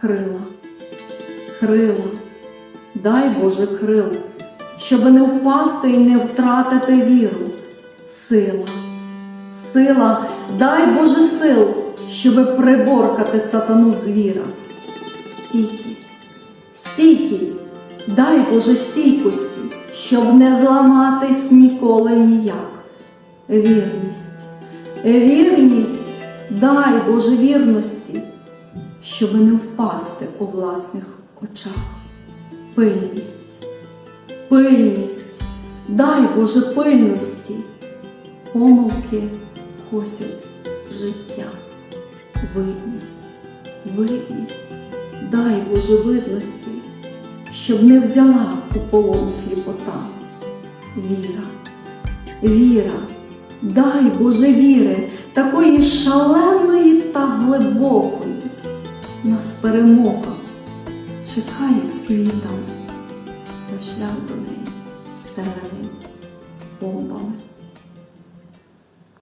крила, крила, дай Боже крил, щоб не впасти і не втратити віру. Сила, сила, дай Боже сил, щоб приборкати сатану звіра. Стійкість, стійкість, дай Боже стійкості, щоб не зламатись ніколи ніяк. Вірність, вірність, дай Боже вірності, щоб не впасти у власних очах. Пильність, пильність, дай Боже пильності, помилки косять життя, видність, видність, дай Боже видності, щоб не взяла у полон сліпота. Віра, віра, дай Боже віри, такої шаленої та глибокої перемога. Чекає з квітом та шлях до неї. Стелений бомбами.